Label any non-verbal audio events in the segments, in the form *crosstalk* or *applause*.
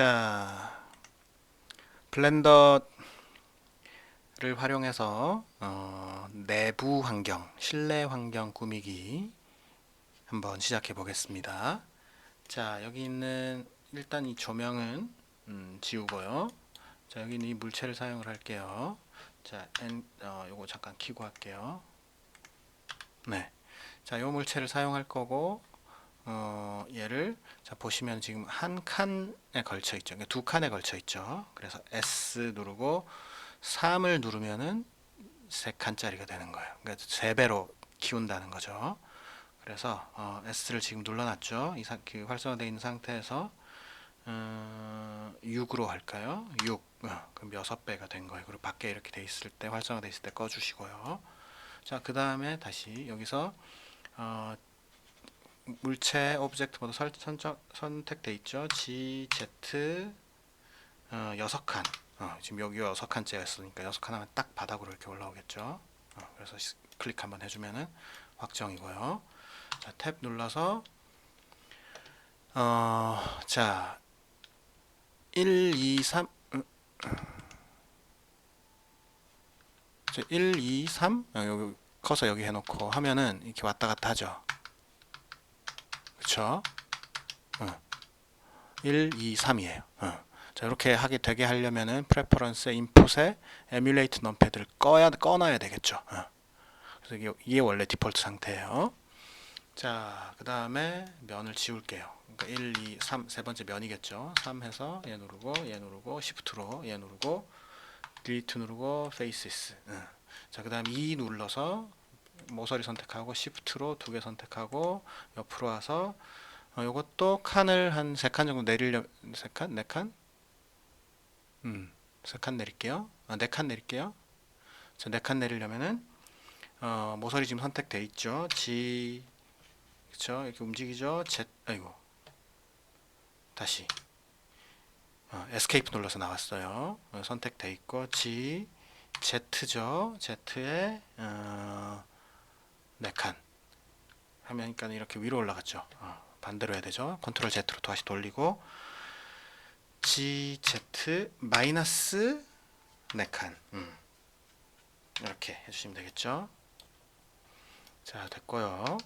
자, 블렌더를 활용해서 어, 내부 환경, 실내 환경 꾸미기 한번 시작해 보겠습니다. 자, 여기 있는 일단 이 조명은 음, 지우고요. 자, 여기 있는 이 물체를 사용을 할게요. 자, N, 어, 요거 잠깐 키고 할게요. 네. 자, 요 물체를 사용할 거고 어, 얘를 자 보시면 지금 한 칸에 걸쳐 있죠. 그러니까 두 칸에 걸쳐 있죠. 그래서 S 누르고 3을 누르면은 세 칸짜리가 되는 거예요. 그러니까 세 배로 키운다는 거죠. 그래서 어, S를 지금 눌러놨죠. 이 상, 그 활성화되어 있는 상태에서 어, 6으로 할까요? 6. 어, 그럼 6배가 된 거예요. 그리고 밖에 이렇게 돼 있을 때 활성화돼 있을 때 꺼주시고요. 자, 그 다음에 다시 여기서 어, 물체 오브젝트 모드 설, 선적, 선택돼 있죠. G, Z 어, 6칸. 어, 지금 여기 6칸째였으니까 6칸 하면 딱 바닥으로 이렇게 올라오겠죠. 어, 그래서 시- 클릭 한번 해주면은 확정이고요. 자, 탭 눌러서 어, 자, 1, 2, 3 음, 자, 1, 2, 3 어, 여기 커서 여기 해놓고 하면은 이렇게 왔다 갔다 하죠. 그쵸? 어. 1, 2, 3이에요. 어. 자, 이렇게 하게 되게 하려면은 프레퍼런스 인풋에 에뮬레이트 넘패드를 꺼야 꺼놔야 되겠죠. 어. 그래서 이게, 이게 원래 디폴트 상태예요. 자, 그 다음에 면을 지울게요. 그러니까 1, 2, 3, 세 번째 면이겠죠. 3 해서 얘 누르고, 얘 누르고, Shift로 얘 누르고, Delete 누르고. 응. 자, 그 다음 2 눌러서 모서리 선택하고, Shift로 두 개 선택하고, 옆으로 와서, 어, 요것도 칸을 한 세 칸 정도 내리려, 세 칸? 네 칸? 음, 세 칸 내릴게요. 아, 네칸 내릴게요. 자, 네칸 내리려면은, 어, 모서리 지금 선택돼 있죠. G, 그쵸? 이렇게 움직이죠. Z, 아이고. 다시. 어, 에스케이프 눌러서 나왔어요. 어, 선택돼 있고, G, Z죠. Z에, 어, 네 칸. 하면니까 이렇게 위로 올라갔죠. 어, 반대로 해야 되죠. 컨트롤 Z로 다시 돌리고, G, Z, 마이너스 네 칸. 음. 이렇게 해주시면 되겠죠. 자, 됐고요.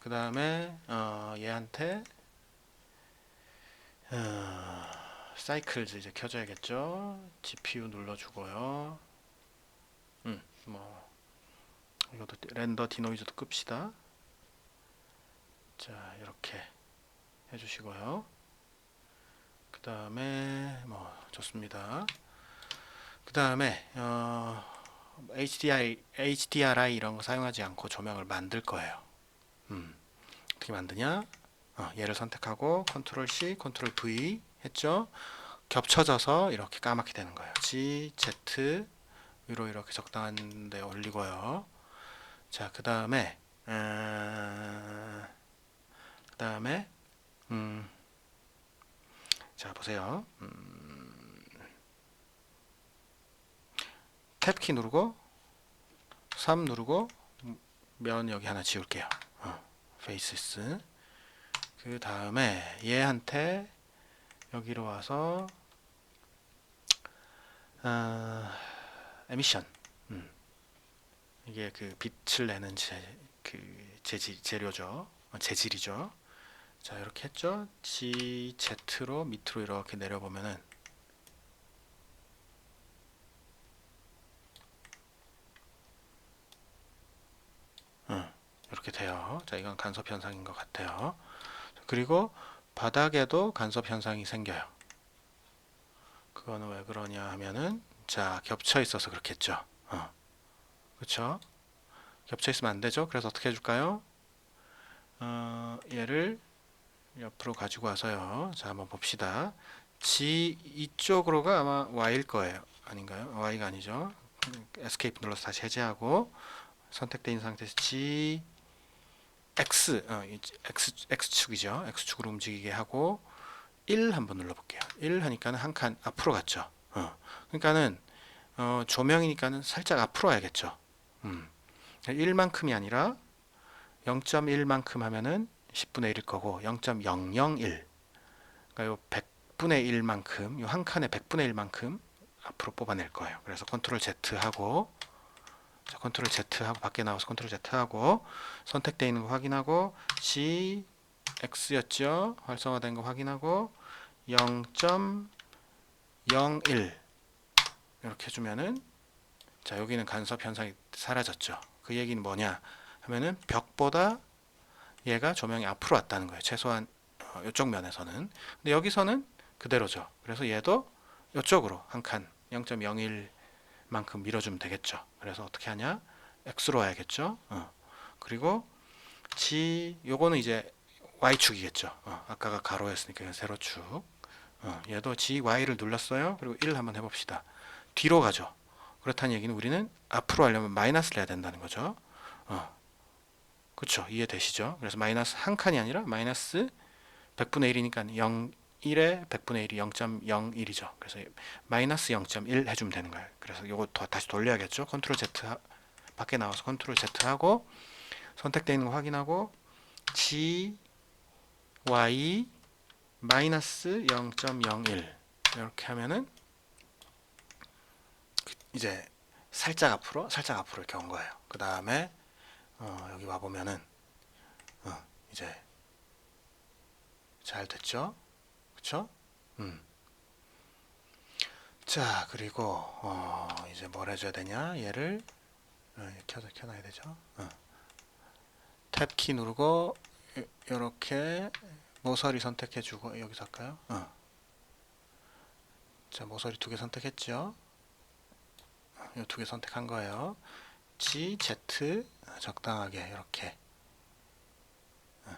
그 다음에 어, 얘한테 어, 사이클즈 이제 켜줘야겠죠. GPU 눌러주고요. 음, 뭐 이것도 렌더 디노이즈도 끕시다. 자, 이렇게 해주시고요. 그 다음에 뭐 좋습니다. 그 다음에 어, HDRI, HDRI 이런 거 사용하지 않고 조명을 만들 거예요. 음, 어떻게 만드냐? 어, 얘를 선택하고 컨트롤 C, 컨트롤 V 했죠. 겹쳐져서 이렇게 까맣게 되는 거예요. G, Z 위로 이렇게 적당한 데 올리고요. 자, 그 다음에 그 다음에 음, 자 보세요. 음, 탭키 누르고 3 누르고 면 여기 하나 지울게요. 어, faces. 그 다음에 얘한테 여기로 와서 어, 에미션. 음. 이게 그 빛을 내는 재, 그 재질 재료죠. 어, 재질이죠. 자 이렇게 했죠. G, Z로 밑으로 이렇게 내려보면은 음, 이렇게 돼요. 자 이건 간섭 현상인 것 같아요. 그리고 바닥에도 간섭 현상이 생겨요. 그거는 왜 그러냐 하면은 자 겹쳐 있어서 그렇겠죠. 어. 그렇죠? 겹쳐 있으면 안 되죠. 그래서 어떻게 해줄까요? 어, 얘를 옆으로 가지고 와서요. 자 한번 봅시다. G 이쪽으로가 아마 Y일 거예요. 아닌가요? Y가 아니죠. 에스케이프 눌러서 다시 해제하고 선택된 상태에서 G X 어, 이 X X축이죠. X축으로 움직이게 하고 1 한번 눌러볼게요. 1 하니까는 한 칸 앞으로 갔죠. 어. 그러니까는 어, 조명이니까는 살짝 앞으로 와야겠죠. 음. 1만큼이 아니라 0.1만큼 하면은 10분의 1일 거고 0.001 그러니까 요 100, 100분의 1만큼 이한 칸에 100분의 1만큼 앞으로 뽑아낼 거예요. 그래서 컨트롤 Z 하고 자, 컨트롤 Z 하고 밖에 나와서 컨트롤 Z 하고 선택되어 있는 거 확인하고 G X였죠. 활성화된 거 확인하고 0.01 이렇게 해주면은 자 여기는 간섭 현상이 사라졌죠. 그 얘기는 뭐냐 하면은 벽보다 얘가 조명이 앞으로 왔다는 거예요. 최소한 어, 이쪽 면에서는. 근데 여기서는 그대로죠. 그래서 얘도 이쪽으로 한 칸 0.01만큼 밀어주면 되겠죠. 그래서 어떻게 하냐? x로 와야겠죠. 어. 그리고 g 요거는 이제 y축이겠죠. 어. 아까가 가로였으니까 세로축. 어. 얘도 g y를 눌렀어요. 그리고 1 한번 해봅시다. 뒤로 가죠. 그렇다는 얘기는 우리는 앞으로 하려면 마이너스를 해야 된다는 거죠. 어. 그렇죠. 이해되시죠? 그래서 마이너스 한 칸이 아니라 마이너스 100분의 1이니까 0, 1에 100분의 1이 0.01이죠. 그래서 마이너스 0.1 해주면 되는 거예요. 그래서 이거 더 다시 돌려야겠죠. 컨트롤 Z 하, 밖에 나와서 컨트롤 Z 하고 선택되어 있는 거 확인하고 G, Y 마이너스 0.01 이렇게 하면은 그- 이제 살짝 앞으로 살짝 앞으로 이렇게 온 거예요. 그 다음에 어, 여기 와 보면은 어, 이제 잘 됐죠? 그쵸? 음. 자 그리고 어, 이제 뭘 해줘야 되냐? 얘를 어, 켜 켜놔야 되죠. 어. 탭키 누르고 이렇게 모서리 선택해주고 여기서 할까요? 어. 자 모서리 두 개 선택했죠. 이 두 개 선택한 거예요. G, Z 적당하게 이렇게 어.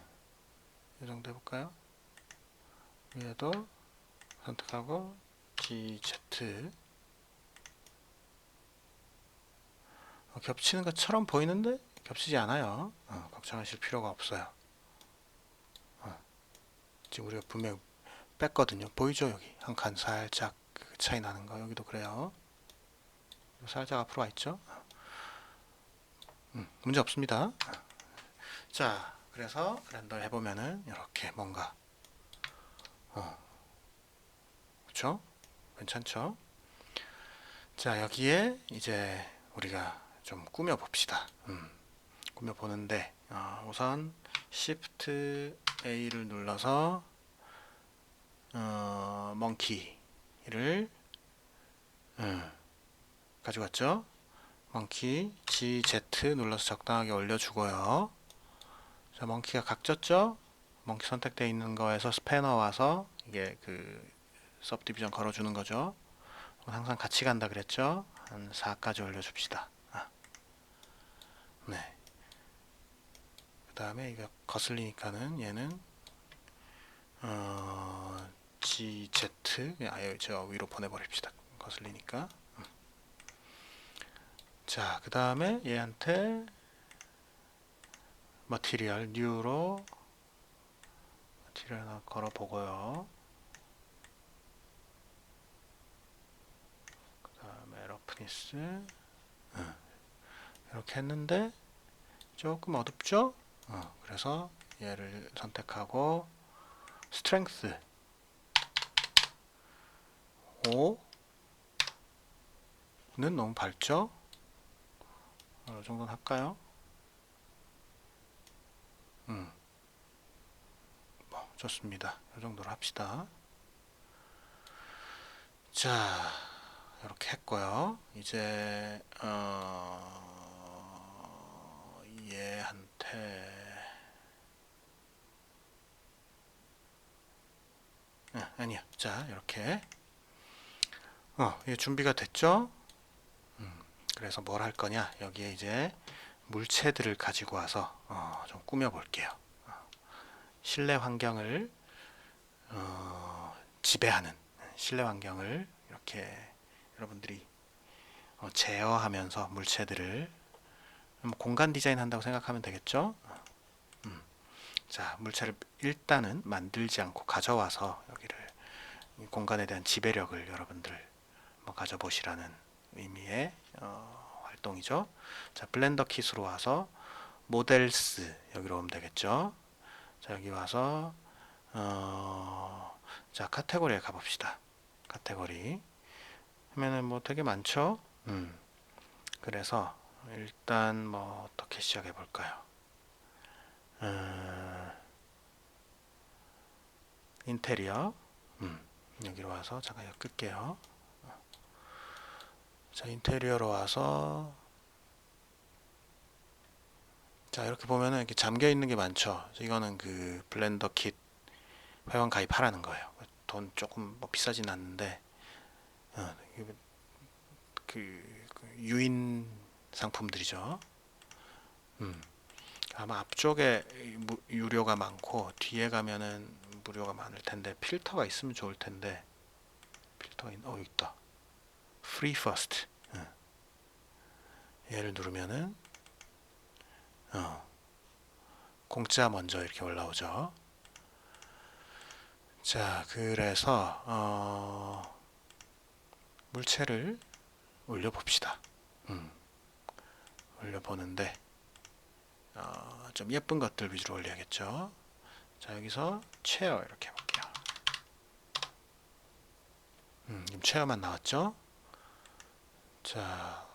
이 정도 해볼까요? 위에도 선택하고 G, Z 어, 겹치는 것처럼 보이는데 겹치지 않아요. 어, 걱정하실 필요가 없어요. 어, 지금 우리가 분명 뺐거든요. 보이죠 여기 한 칸 살짝 그 차이 나는 거 여기도 그래요. 살짝 앞으로 와 있죠. 음, 문제 없습니다. 자, 그래서 렌더 해보면은 이렇게 뭔가 어, 그렇죠? 괜찮죠? 자, 여기에 이제 우리가 좀 꾸며 봅시다. 음, 꾸며 보는데 어, 우선 Shift A를 눌러서 어, 멍키를 음, 가져갔죠? 멍키 G, Z 눌러서 적당하게 올려주고요. 자, 멍키가 각졌죠? 멍키 선택되어 있는 거에서 스패너 와서 이게 그 서브디비전 걸어주는 거죠. 항상 같이 간다 그랬죠? 한 4까지 올려줍시다. 아. 네. 그 다음에 이거 거슬리니까는 얘는 어, G, Z 아예 저 위로 보내버립시다. 거슬리니까. 자, 그 다음에 얘한테 머티리얼 뉴로 머티리얼 하나 걸어보고요. 그 다음에 러프니스 응. 이렇게 했는데 조금 어둡죠? 어, 그래서 얘를 선택하고 스트렝스 5는 너무 밝죠? 어, 이 정도는 할까요? 음. 뭐, 좋습니다. 이 정도로 합시다. 자, 이렇게 했고요. 이제, 어, 얘한테, 아, 아니요. 자, 이렇게. 어, 이게 준비가 됐죠? 그래서 뭘 할 거냐? 여기에 이제 물체들을 가지고 와서 어, 좀 꾸며 볼게요. 어, 실내 환경을 어, 지배하는 실내 환경을 이렇게 여러분들이 어, 제어하면서 물체들을 뭐 공간 디자인 한다고 생각하면 되겠죠? 음. 자 물체를 일단은 만들지 않고 가져와서 여기를 이 공간에 대한 지배력을 여러분들 한번 가져보시라는 의미의 어, 활동이죠. 자, 블렌더 킷으로 와서 모델스 여기로 오면 되겠죠. 자, 여기 와서 어, 자, 카테고리에 가 봅시다. 카테고리. 하면은 뭐 되게 많죠? 음. 그래서 일단 뭐 어떻게 시작해 볼까요? 음, 인테리어. 음. 여기로 와서 잠깐 끌게요. 자, 인테리어로 와서 자, 이렇게 보면은 이렇게 잠겨 있는 게 많죠. 이거는 그 블렌더 킷 회원 가입하라는 거예요. 돈 조금 뭐 비싸진 않는데 어, 그, 그 유인 상품들이죠. 음. 아마 앞쪽에 무, 유료가 많고 뒤에 가면은 무료가 많을 텐데 필터가 있으면 좋을 텐데 필터가 있, 어 있다. Free First. 어. 얘를 누르면은 어, 공짜 먼저 이렇게 올라오죠. 자, 그래서 어, 물체를 올려 봅시다. 음, 올려 보는데 어, 좀 예쁜 것들 위주로 올려야겠죠. 자, 여기서 체어 이렇게 해볼게요. 음, 체어만 나왔죠. 자,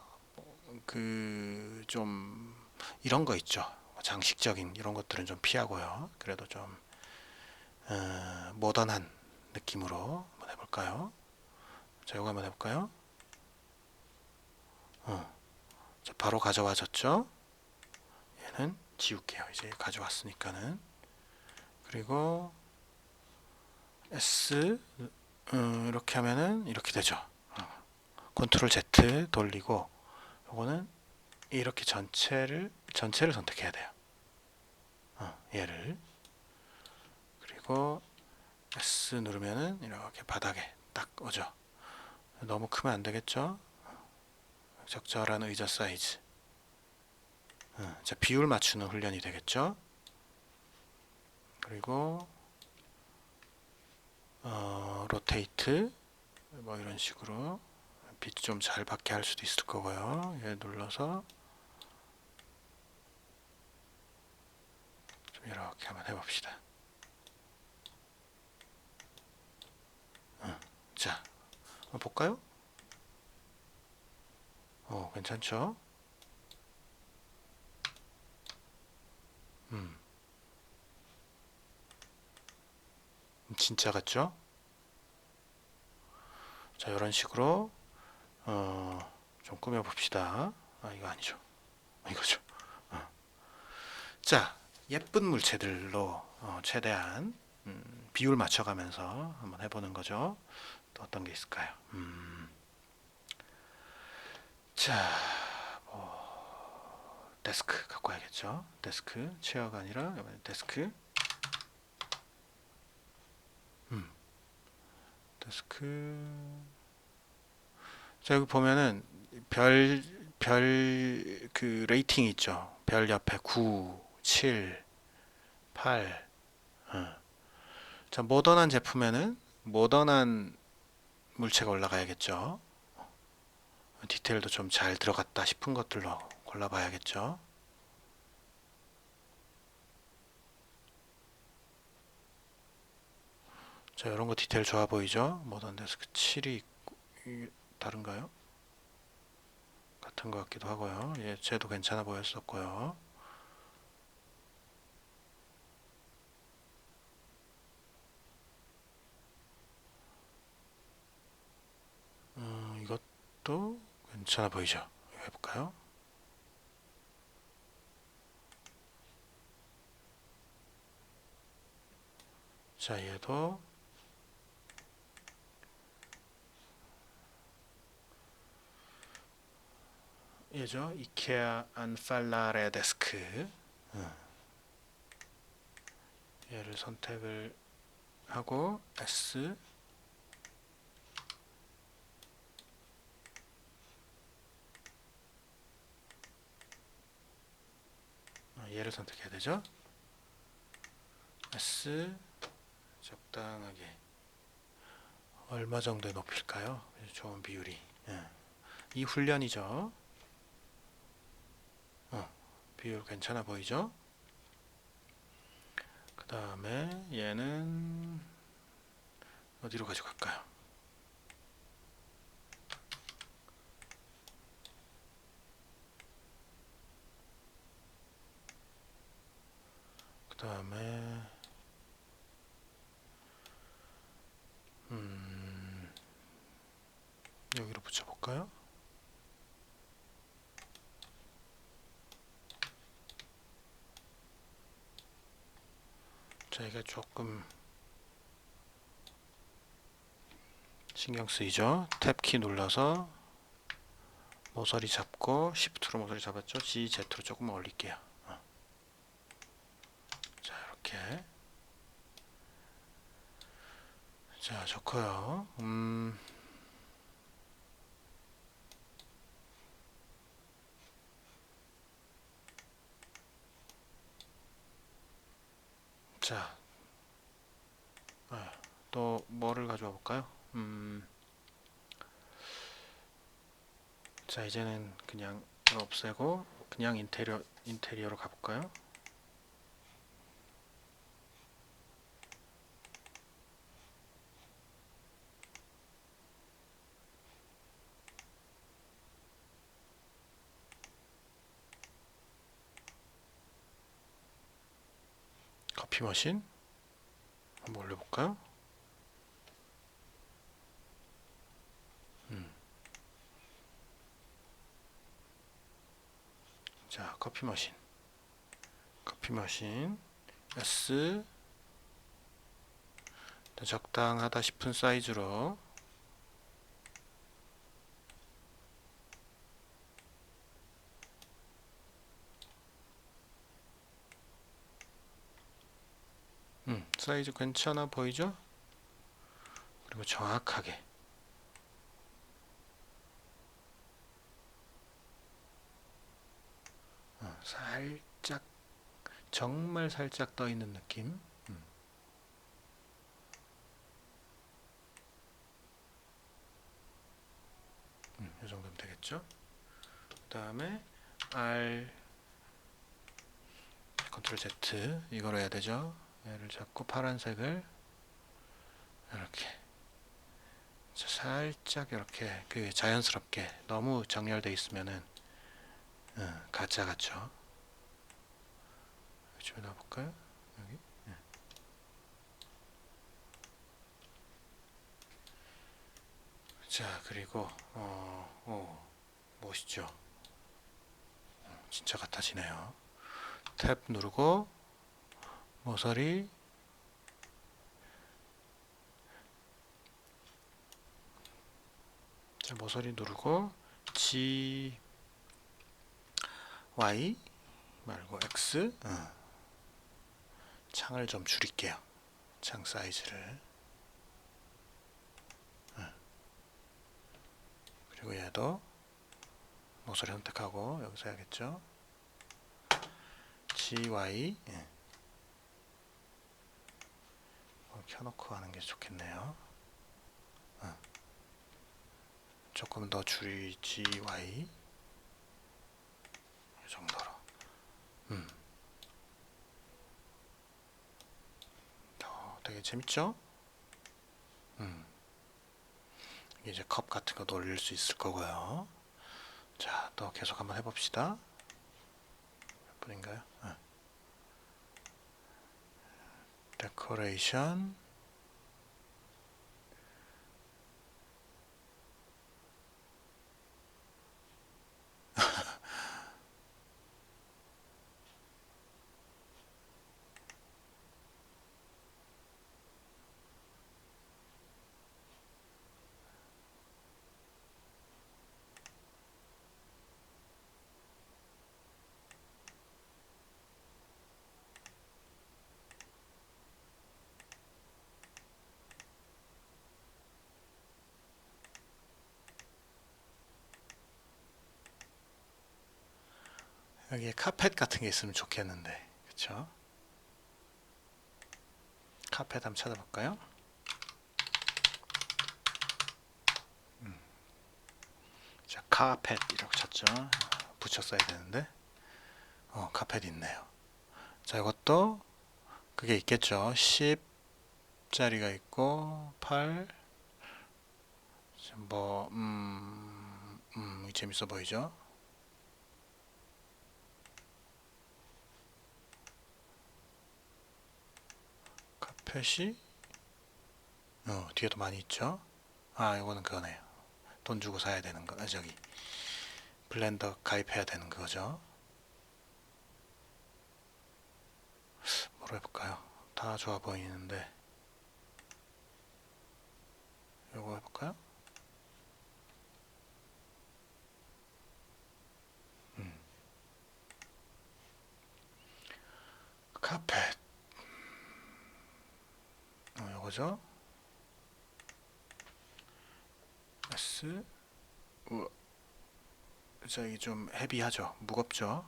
그 좀 이런 거 있죠. 장식적인 이런 것들은 좀 피하고요. 그래도 좀 어, 모던한 느낌으로 한번 해볼까요? 자, 이거 한번 해볼까요? 어, 자, 바로 가져와졌죠? 얘는 지울게요. 이제 가져왔으니까는 그리고 S 어, 이렇게 하면은 이렇게 되죠. 어, 컨트롤 Z 돌리고 요거는 이렇게 전체를 전체를 선택해야 돼요. 어, 얘를 그리고 S 누르면은 이렇게 바닥에 딱 오죠. 너무 크면 안 되겠죠? 적절한 의자 사이즈. 어, 자, 비율 맞추는 훈련이 되겠죠? 그리고 어, 로테이트 뭐 이런 식으로 빛좀잘 받게 할 수도 있을 거고요. 얘 눌러서 좀 이렇게 한번 해봅시다. 어, 자, 한번 볼까요? 어, 괜찮죠? 음. 진짜 같죠? 자, 이런 식으로 어, 좀 꾸며 봅시다. 아, 이거 아니죠. 아, 이거죠. 어. 자, 예쁜 물체들로 어, 최대한 음, 비율 맞춰가면서 한번 해보는 거죠. 또 어떤 게 있을까요? 음. 자, 뭐, 데스크 갖고 와야겠죠. 데스크, 체어가 아니라 데스크. 음. 데스크. 자, 여기 보면은 별, 별, 그 레이팅 있죠. 별 옆에 9, 7, 8. 어. 자, 모던한 제품에는 모던한 물체가 올라가야겠죠. 디테일도 좀 잘 들어갔다 싶은 것들로 골라봐야겠죠. 자, 이런 거 디테일 좋아 보이죠? 모던 데스크 7이 다른가요? 같은 것 같기도 하고요. 예, 쟤도 괜찮아 보였었고요. 음, 이것도 괜찮아 보이죠? 해볼까요? 자, 얘도 얘죠. 이케아 안팔라레 데스크. 어. 얘를 선택을 하고 S 어, 얘를 선택해야 되죠. S 적당하게 얼마 정도의 높일까요? 좋은 비율이. 예. 이 훈련이죠. 어, 비율 괜찮아 보이죠? 그 다음에 얘는 어디로 가져갈까요? 그 다음에 음, 여기로 붙여볼까요? 자, 이게 조금 신경 쓰이죠? 탭키 눌러서 모서리 잡고 Shift로 모서리 잡았죠? G, Z로 조금 올릴게요. 어. 자, 이렇게. 자, 좋고요. 음. 자, 아, 또 뭐를 가져와 볼까요? 음. 자, 이제는 그냥 없애고 그냥 인테리어 인테리어로 가볼까요? 커피 머신 한번 올려볼까요? 음. 자, 커피 머신. 커피 머신. S. 적당하다 싶은 사이즈로. 음, 사이즈 괜찮아 보이죠? 그리고 정확하게. 어, 살짝 정말 살짝 떠 있는 느낌. 음. 음, 이 정도면 되겠죠? 그 다음에 R 컨트롤 Z 이거로 해야 되죠? 얘를 잡고 파란색을 이렇게 자, 살짝 이렇게 그 자연스럽게 너무 정렬돼 있으면은 어, 가짜 같죠? 이쪽에 놔볼까요? 여기? 예. 자 그리고 어, 오, 멋있죠? 어, 진짜 같아지네요. 탭 누르고 모서리 자 모서리 누르고 G Y 말고 X 어. 창을 좀 줄일게요 창 사이즈를 어. 그리고 얘도 모서리 선택하고 여기서 해야겠죠 G Y 예. 어, 켜놓고 하는 게 좋겠네요. 어. 조금 더 줄이지 Y 이 정도로. 음. 어, 되게 재밌죠? 음. 이제 컵 같은 거 놀릴 수 있을 거고요. 자, 또 계속 한번 해봅시다. 몇 분인가요? 어. 데 여기에 카펫 같은 게 있으면 좋겠는데 그쵸? 카펫 한번 찾아볼까요? 음. 자 카펫 이라고 쳤죠 붙였어야 되는데 어 카펫 있네요 자 이것도 그게 있겠죠 10 10자리가 있고 8 뭐, 음, 음, 재밌어 보이죠? 펫이 어, 뒤에도 많이 있죠? 아, 이거는 그거네요. 돈 주고 사야 되는 거, 아, 저기 블렌더 가입해야 되는 거죠. 뭐로 해볼까요? 다 좋아 보이는데 이거 해볼까요? 음. 카펫 어, 요거죠? S 우와 저기 좀 헤비하죠? 무겁죠?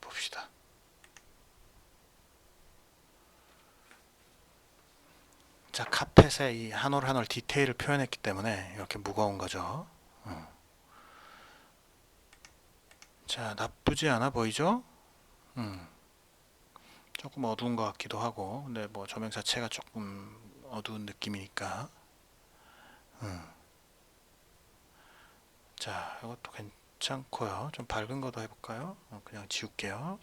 봅시다. 자, 카펫에 이한 올 한 올 디테일을 표현했기 때문에 이렇게 무거운 거죠. 어. 자, 나쁘지 않아 보이죠? 음. 조금 어두운 것 같기도 하고, 근데 뭐 조명 자체가 조금 어두운 느낌이니까. 음. 자, 이것도 괜찮고요. 좀 밝은 것도 해볼까요? 어, 그냥 지울게요.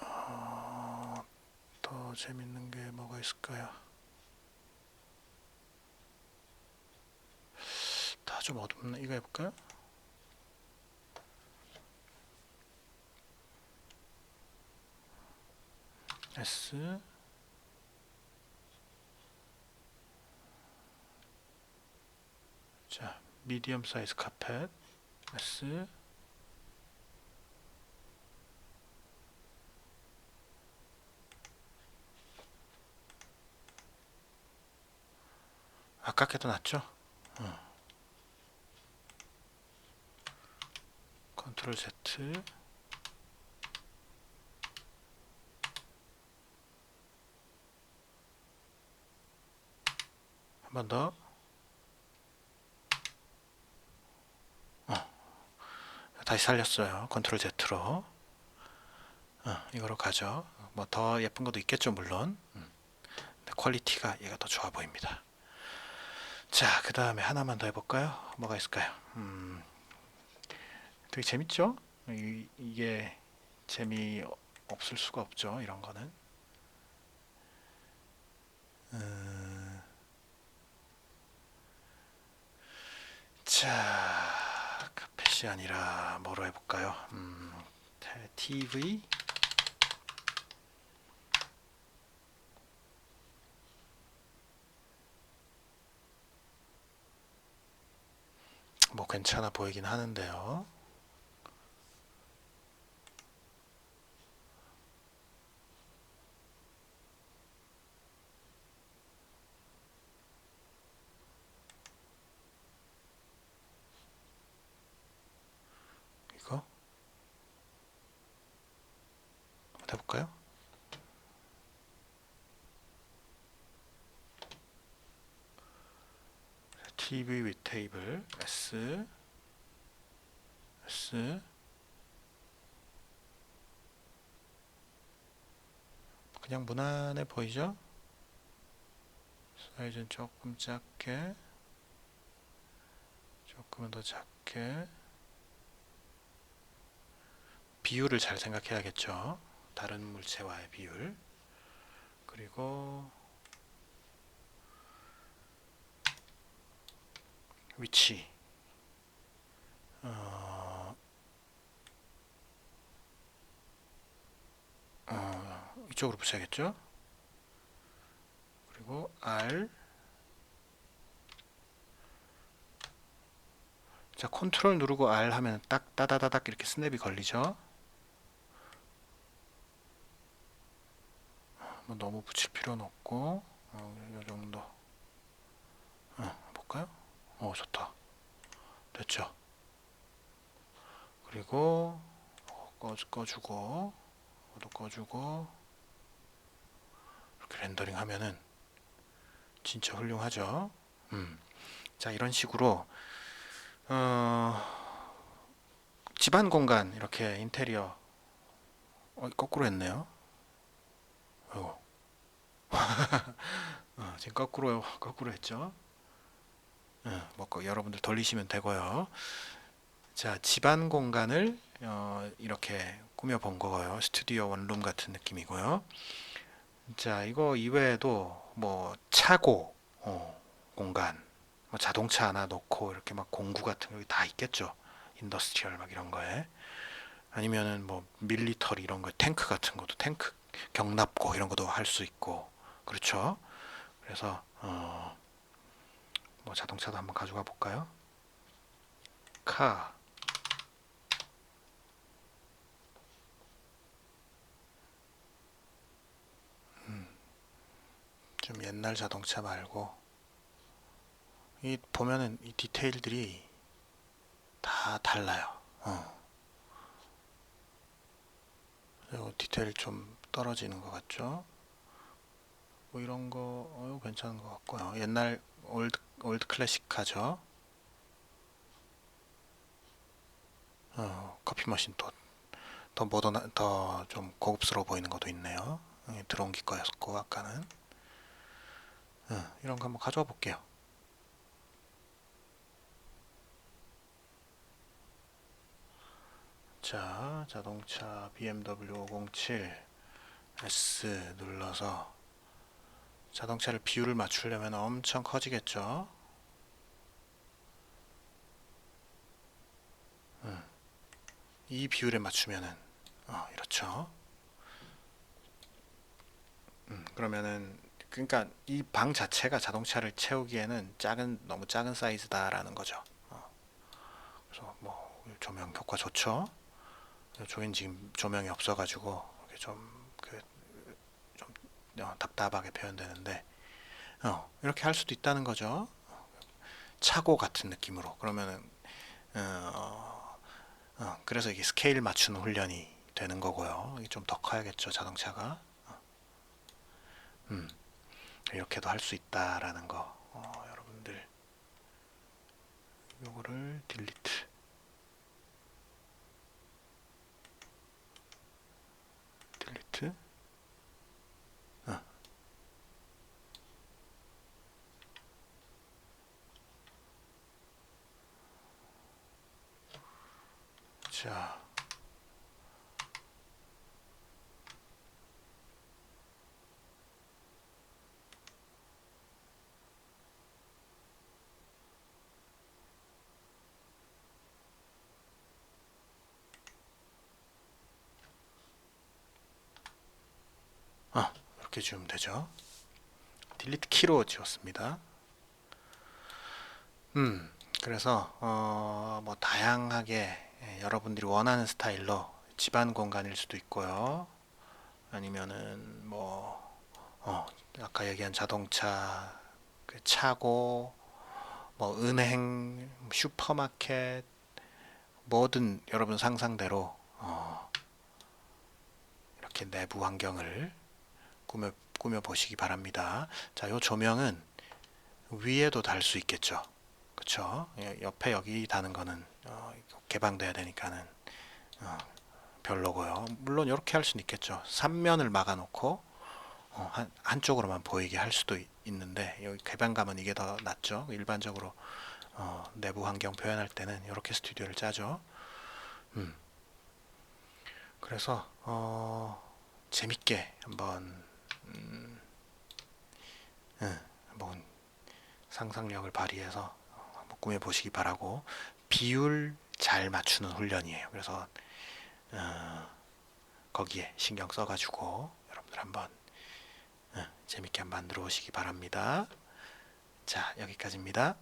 어, 더 재밌는 게 뭐가 있을까요? 다 좀 어둡네. 이거 해볼까요? S 자, 미디엄 사이즈 카펫 S 아깝게도 낫죠? 어. 컨트롤 Z 한 번 더. 어. 다시 살렸어요. 컨트롤 Z로. 어, 이거로 가죠. 뭐 더 예쁜 것도 있겠죠, 물론. 음. 근데 퀄리티가 얘가 더 좋아 보입니다. 자, 그 다음에 하나만 더 해볼까요? 뭐가 있을까요? 음, 되게 재밌죠? 이, 이게 재미 없을 수가 없죠. 이런 거는. 음, 자, 카펫이 아니라 뭐로 해볼까요? 음, 테- TV 뭐 괜찮아 보이긴 하는데요. 이거 한번 해 볼까요? TV with table S S 그냥 무난해 보이죠? 사이즈는 조금 작게 조금은 더 작게 비율을 잘 생각해야겠죠. 다른 물체와의 비율. 그리고 위치. 어, 어, 이쪽으로 붙여야겠죠? 그리고 R. 자 컨트롤 누르고 R 하면 딱 따다다닥 이렇게 스냅이 걸리죠 뭐 너무 붙일 필요는 없고 어, 이 정도 어, 볼까요? 어 좋다 됐죠 그리고 꺼, 꺼주고 이것도 꺼주고 이렇게 렌더링 하면은 진짜 훌륭하죠. 음. 자, 이런 식으로 어, 집안 공간 이렇게 인테리어 어, 거꾸로 했네요. 어. *laughs* 어, 지금 거꾸로 거꾸로 했죠. 어, 여러분들 돌리시면 되고요. 자, 집안 공간을 어, 이렇게 꾸며 본 거고요. 스튜디오 원룸 같은 느낌이고요. 자, 이거 이외에도 뭐 차고 어, 공간, 뭐 자동차 하나 놓고 이렇게 막 공구 같은 거 다 있겠죠. 인더스트리얼 막 이런 거에 아니면은 뭐 밀리터리 이런 거 탱크 같은 것도 탱크 경납고 이런 것도 할 수 있고 그렇죠. 그래서 어, 뭐 자동차도 한번 가져가 볼까요? 카좀 옛날 자동차 말고 이 보면은 이 디테일들이 다 달라요. 어. 요 디테일 좀 떨어지는 것 같죠? 뭐 이런 거 어, 괜찮은 것 같고요. 옛날 올드 올드 클래식하죠. 어, 커피 머신 또 더 모던 더좀 고급스러워 보이는 것도 있네요. 예, 들어온 기 거였고 아까는 어, 이런 거 한번 가져와 볼게요. 자, 자동차 BMW 507 S 눌러서 자동차를 비율을 맞추려면 엄청 커지겠죠? 음, 이 비율에 맞추면은 어, 이렇죠. 음, 그러면은 그러니까 이 방 자체가 자동차를 채우기에는 작은 너무 작은 사이즈다라는 거죠. 어, 그래서 뭐 조명 효과 좋죠. 저희는 지금 조명이 없어가지고 좀그좀 어, 답답하게 표현되는데 어, 이렇게 할 수도 있다는 거죠. 차고 같은 느낌으로 그러면은 어, 어, 그래서 이게 스케일 맞추는 훈련이 되는 거고요. 좀 더 커야겠죠 자동차가. 어. 음, 이렇게도 할 수 있다라는 거 어, 여러분들 요거를 딜리트 어. 자 아, 이렇게 지우면 되죠. 딜리트 키로 지웠습니다. 음, 그래서 어, 뭐 다양하게 예, 여러분들이 원하는 스타일로 집안 공간일 수도 있고요. 아니면은 뭐 어, 아까 얘기한 자동차, 그 차고, 뭐 은행, 슈퍼마켓, 뭐든 여러분 상상대로 어, 이렇게 내부 환경을 꾸며, 꾸며 보시기 바랍니다. 자, 요 조명은 위에도 달 수 있겠죠. 그쵸? 예, 옆에 여기 다는 거는 어, 개방돼야 되니까는 어, 별로고요. 물론 이렇게 할 수는 있겠죠. 삼면을 막아놓고 어, 한, 한쪽으로만 보이게 할 수도 있, 있는데 여기 개방감은 이게 더 낫죠. 일반적으로 어, 내부 환경 표현할 때는 이렇게 스튜디오를 짜죠. 음. 그래서 어, 재밌게 한번 음, 응, 한번 상상력을 발휘해서 꾸며 보시기 바라고 비율 잘 맞추는 훈련이에요. 그래서 어, 거기에 신경 써가지고 여러분들 한번 어, 재밌게 만들어 보시기 바랍니다. 자 여기까지입니다.